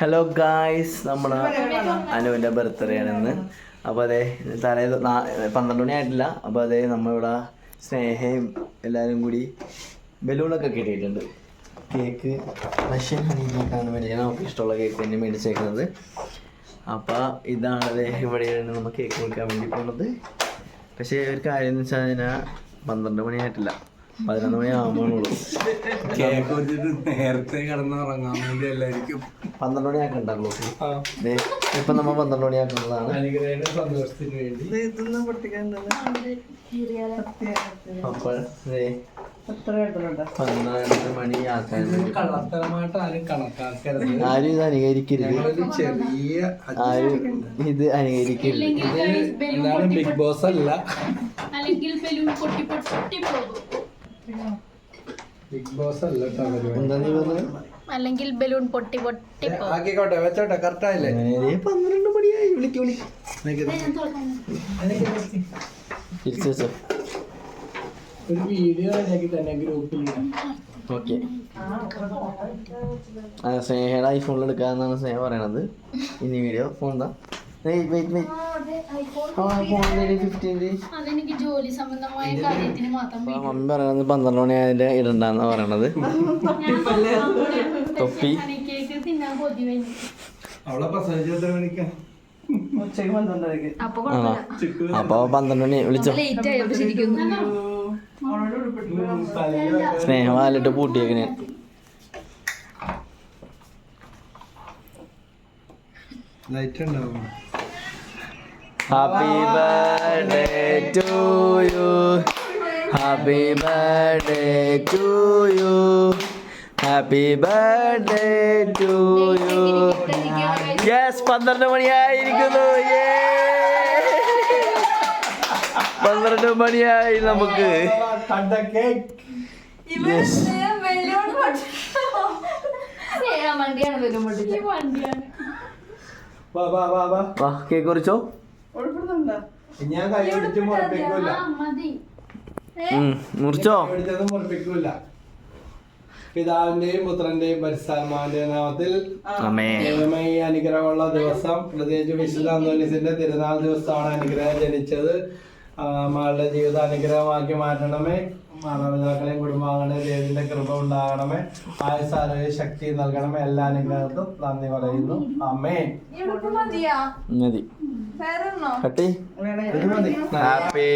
Hello guys നമ്മൾ അനുവിന്റെ birthday ആണ് ഇന്ന്. അപ്പോൾ അതെ തലേ പന്ത്രണ്ട് മണി ആയിട്ടില്ല. അപ്പോൾ അതെ നമ്മളിവിടെ സ്നേഹയും എല്ലാവരും കൂടി ബലൂണൊക്കെ കിട്ടിയിട്ടുണ്ട്. കേക്ക് റഷ്യൻ ഹണി കേക്കാണ് മേടിക്കുന്നത് നമുക്ക് ഇഷ്ടമുള്ള കേക്ക് തന്നെ മേടിച്ചേക്കുന്നത്. അപ്പോൾ ഇതാണ് അതെ ഇവിടെ നമ്മൾ കേക്ക് കൊടുക്കാൻ വേണ്ടി പോണത്. പക്ഷേ ഒരു കാര്യം എന്ന് വെച്ചാൽ അതിനാ പന്ത്രണ്ട് മണിയായിട്ടില്ല പതിനൊന്ന് മണി ആകുമ്പോഴുള്ളൂ കേക്ക് വെച്ചിട്ട് നേരത്തെ കിടന്നുറങ്ങാൻ വേണ്ടി എല്ലാവർക്കും പന്ത്രണ്ട് മണിയാക്കണ്ടല്ലോ ദേ, ഇപ്പൊ നമ്മ പന്ത്രണ്ട് മണിയാക്കുന്നതാണ് അപ്പോൾ പന്ത്രണ്ട് മണി ആരും കണക്കാക്കരുത്. ആരും ഇത് അനുകരിക്കരുത്. ചെറിയ ആരും ഇത് അനുകരിക്കരുത്. ബിഗ് ബോസ് അല്ല. അല്ലെങ്കിൽ ബലൂൺ പൊട്ടി പൊട്ടി പോകും. ബിഗ് ബോസ് അല്ല കേട്ടോ പരിപാടി. എന്താ നീ പറഞ്ഞത് അല്ലെങ്കിൽ ബലൂൺ പൊട്ടി പൊട്ടി പോകും. ആക്കിക്കോട്ടെ വെച്ചോട്ടെ കറക്റ്റ് ആയില്ലേ അങ്ങനെ ദേ പന്ത്രണ്ട് മണിയായി. വിളിക്ക് വിളി തിരിച്ചു വെച്ചോ. ഒരു വീഡിയോ ആക്കി തന്നെ ഗ്രൂപ്പിൽ ഓക്കെ. ആ സ്നേഹയുടെ ഐഫോണിൽ എടുക്കാന്നാണ് സ്നേഹ പറയണത്. ഇനി വീഡിയോ ഫോൺ എന്താ വെയിറ്റ് വെയിറ്റ് വെയിറ്റ് ആ ഫോൺ ഫിഫ്റ്റീൻ അതെനിക്ക് ജോലി സംബന്ധമായ കാര്യത്തിന് മാത്രം അപ്പൊ മമ്മി പറയണത് പന്ത്രണ്ട് മണി അതിന്റെ ഇടണ്ടെന്ന് പറയണത്. തൊപ്പി അപ്പൊ പന്ത്രണ്ട് മണി വിളിച്ചോ. സ്നേഹം വാലിട്ട് പൂട്ടിയേക്കണേ. ലൈറ്റ് ഉണ്ടാവും. Happy birthday to you happy birthday to you happy birthday to you yes പന്ത്രണ്ട് മണിയായിരിക്കുന്നു. പന്ത്രണ്ട് മണിയായി നമുക്ക്. യെസ് വണ്ടിയാണ് വണ്ടിയാണ്. വാ കേക്ക് കുറിച്ചോ? ഞാൻ കൈ പിടിച്ച് മുറപ്പിക്കൂല. ആ, മതി. ഉം, മുറിച്ചോ? മുറപ്പിക്കൂല. പിതാവിന്റെയും പുത്രന്റെയും പരിസ്ഥാനമാവിന്റെ നാമത്തിൽ അനുഗ്രഹമുള്ള ദിവസം പ്രത്യേകിച്ച് വിശുദ്ധ തിരുനാൾ ദിവസമാണ് അനുഗ്രഹം ജനിച്ചത്. ആ, മകളുടെ ജീവിതം അനുഗ്രഹമാക്കി മാറ്റണമേ. മാതാപിതാക്കളെയും കുടുംബാംഗങ്ങളെയും ദൈവത്തിന്റെ കൃപ ഉണ്ടാകണമേ. ആയുസാരോഗ്യ ശക്തി നൽകണമേ. എല്ലാ അനുഗ്രഹത്തും നന്ദി പറയുന്നു. അമ്മേ മതി. കട്ടി ഇത് മതി. ഹാപ്പി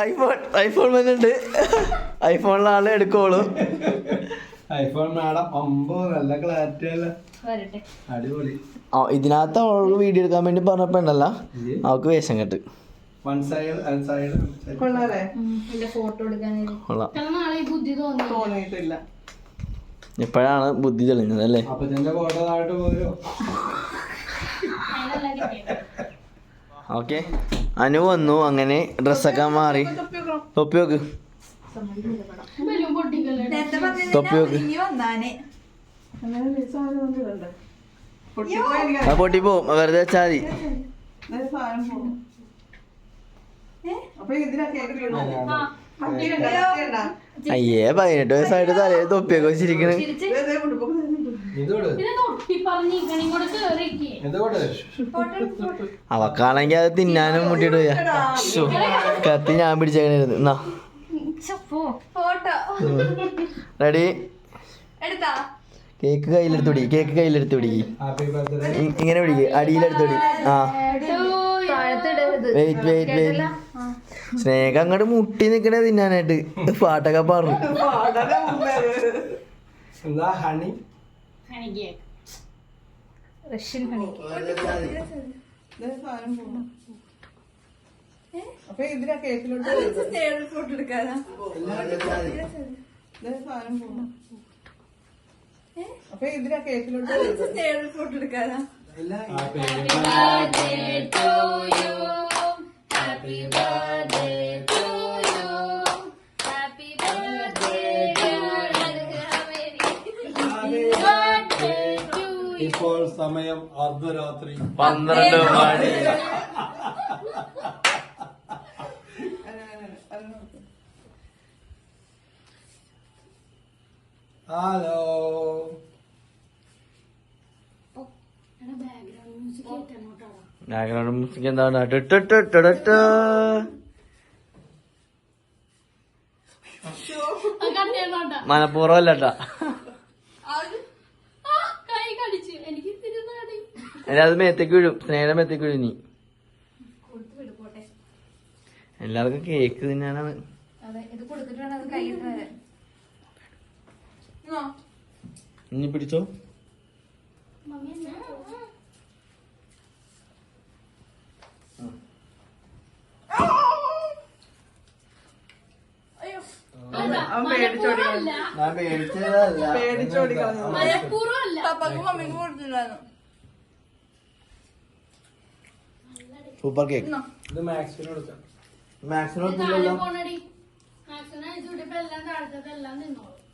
ഐഫോൺ ഐഫോൺ വന്നിട്ടുണ്ട്. ഐഫോണിലാണ് എടുക്കോളൂ. ഐഫോൺ മാഡം അമ്പോ നല്ല ക്ലാരിറ്റി അല്ല വരട്ടെ. അടിപൊളി. ആ ഇതിനകത്ത് അവൾക്ക് വീഡിയോ എടുക്കാൻ വേണ്ടി പറഞ്ഞപ്പോ ഉണ്ടല്ല. അവൾക്ക് വേഷം കെട്ട്. വൺ സൈഡ് സൈഡ് എന്റെ ഫോട്ടോ ബുദ്ധി ഇപ്പോഴാണ് ബുദ്ധി തെളിഞ്ഞത് അല്ലേ? അപ്പച്ചന്റെ ഫോട്ടോ താഴോട്ട് പോരോ? ഓക്കെ. അനു വന്നു അങ്ങനെ ഡ്രസ്സൊക്കെ മാറി. തൊപ്പി നോക്ക് തൊപ്പി നോക്ക് പൊട്ടിപ്പോ വെറുതെ വെച്ചാൽ മതി. അയ്യേ. പതിനെട്ട് വയസ്സായിട്ട് തലേ തൊപ്പിയൊക്കെ വെച്ചിരിക്കണ്. അവക്കാണെങ്കി അവക്കാണെങ്കിൽ അത് തിന്നാനും മുട്ടിട്ട് കത്തി ഞാൻ പിടിച്ചേക്കണായിരുന്നു. എന്നാ റെഡി. എടുത്താ? കേക്ക് കയ്യിലെടുത്ത് പിടി കേക്ക് കയ്യിലെടുത്ത് പിടി. ഹാപ്പി ബർത്ത്ഡേ ഇങ്ങനെ പിടിക്ക് അടിയിലെടുത്ത് പിടി. ആ. വെയിറ്റ് വെയിറ്റ് വെയിറ്റ് സ്നേഹ അങ്ങോട്ട് മുട്ടി നിക്കണേ തിന്നാനായിട്ട്. പാട്ടൊക്കെ പറഞ്ഞു ഹണി? എനിക്ക് റഷ്യൻ ഹണി അപ്പൊ ഇതിനാ കേക്കിലോട്ട് ഫോട്ടോ എടുക്കാനാ അപ്പൊ ഇതിനാ കേക്കിലോട്ട് ഫോട്ടോ ഇപ്പോൾ സമയം അർദ്ധരാത്രി. പന്ത്രണ്ട് മണി. ഹലോ ബാക്ക്ഗ്രൗണ്ട് മ്യൂസിക് എന്താണ്. മനപ്പൂർവം അല്ലട്ടാ കൈ കടിച്ചു. എനിക്ക് തിരുന്നാടി എല്ലാം അത് മേത്തേക്ക് വീഴും സ്നേഹം മേത്തേക്ക് വീഴും നീ എല്ലാവർക്കും കേക്ക് തിന്നാനാണ് തരാൻ. ഇനി പിടിച്ചോ? അവൻ പേടിച്ചോടി ഞാൻ പേടിച്ചതല്ല. പേടിച്ചോടി കളഞ്ഞു മനഃപൂർവമല്ല പപ്പക്കും മമ്മിക്കും കൊടുത്തിട്ടുണ്ടായിരുന്നു. സൂപ്പർ കേക്ക് ഇത് മാക്സിന് കൊടുക്കാം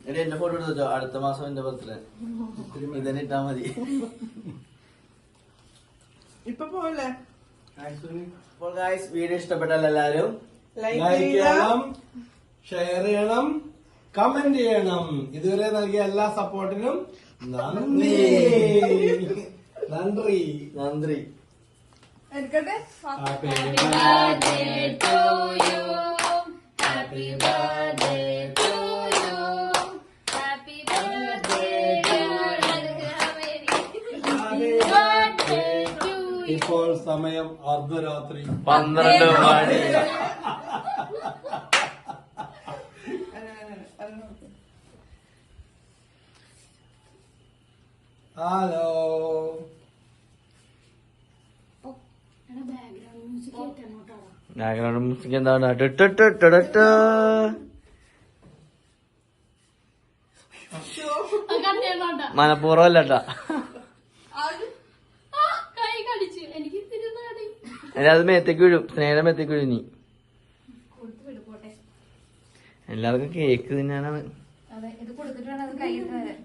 എടി എന്റെ ഫോട്ടോ എടുത്തോ അടുത്ത മാസം എന്റെ ബർത്ത്ഡേ ഇതന്നെ ഇട്ടാ മതി. ഇപ്പൊ പോവല്ലേ? അപ്പോൾ ഗായ്സ് വീഡിയോ ഇഷ്ടപ്പെട്ടാൽ എല്ലാരും ലൈക്ക് ചെയ്യണം ഷെയർ ചെയ്യണം. കമന്റ് ചെയ്യണം. ഇതുവരെ നൽകിയ എല്ലാ സപ്പോർട്ടിനും നന്ദി. നന്ദി. നന്ദി. എടുക്കട്ടെ? Happy birthday. ഇപ്പോൾ സമയം അർദ്ധരാത്രി. പന്ത്രണ്ട് മണി. ഹലോ ബാക്ക്ഗ്രൗണ്ട് മ്യൂസിക് കേട്ടോട്ടാ ബാക്ക്ഗ്രൗണ്ട് മ്യൂസിക് എന്താണ്? മനപ്പൂർവം അല്ലട്ടാ കൈ കടിച്ചു. എനിക്ക് തിരുന്നാടി എല്ലാം അത് മേത്തേക്ക് വീഴും. സ്നേഹം മേത്തേക്ക് വീഴും നീ എല്ലാവർക്കും കേക്ക് തിന്നാനാണ്. അതെ ഇത് കൊടുത്തിട്ട് വേണം അത് കയ്യിൽ തരാൻ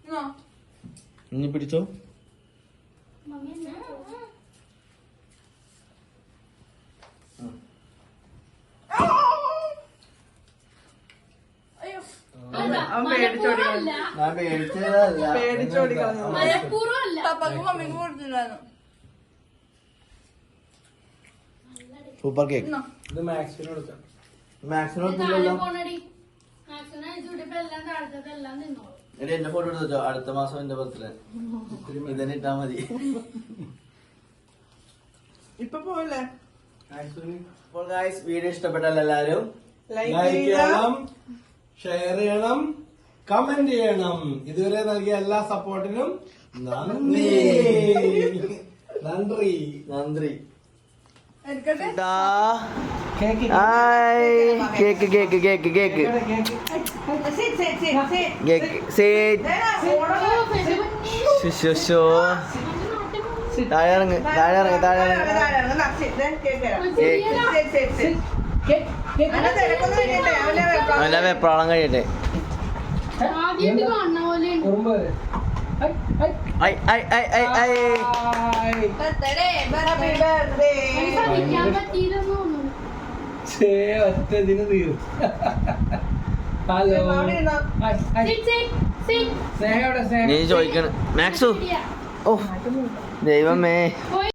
ഇനി പിടിച്ചോ മമ്മി അവൻ പേടിച്ചോടി കളഞ്ഞു ഞാൻ പേടിച്ചതല്ല പേടിച്ചോടി കളഞ്ഞു മനഃപൂർവമല്ല പപ്പക്കും മമ്മിക്കും ¿No സൂപ്പർ കേക്ക് ഇത് മാക്സിന് എടി എന്റെ ഫോട്ടോ എടുത്തോ അടുത്ത മാസം എന്റെ ബർത്ത്ഡേ ഇതന്നെ ഇട്ടാ മതി. ഇപ്പൊ പോവല്ലേ? അപ്പോൾ ഗായ്സ് വീഡിയോ ഇഷ്ടപ്പെട്ടാൽ എല്ലാരും ലൈക്ക് ചെയ്യണം ഷെയർ ചെയ്യണം കമന്റ് ചെയ്യണം. ഇതുവരെ നൽകിയ എല്ലാ സപ്പോർട്ടിനും നന്ദി. നന്ദി. നന്ദി. Cake. Hi cake. Cake cake. Cake cake സേറ്റ് ശുശോ. താഴെ ഇറങ്ങ് താഴെ ഇറങ്ങ് താഴെ ഇറങ്ങ് അവന്റെ വെപ്രാളം കഴിയട്ടെ ചേ കാണുന്ന പോലെ കുറുമ്പ് ഐ ഐ ഒറ്റ ദിനം തീരും നീ ചോദിക്കണ മാക്സു. ഓ. ദൈവമേ.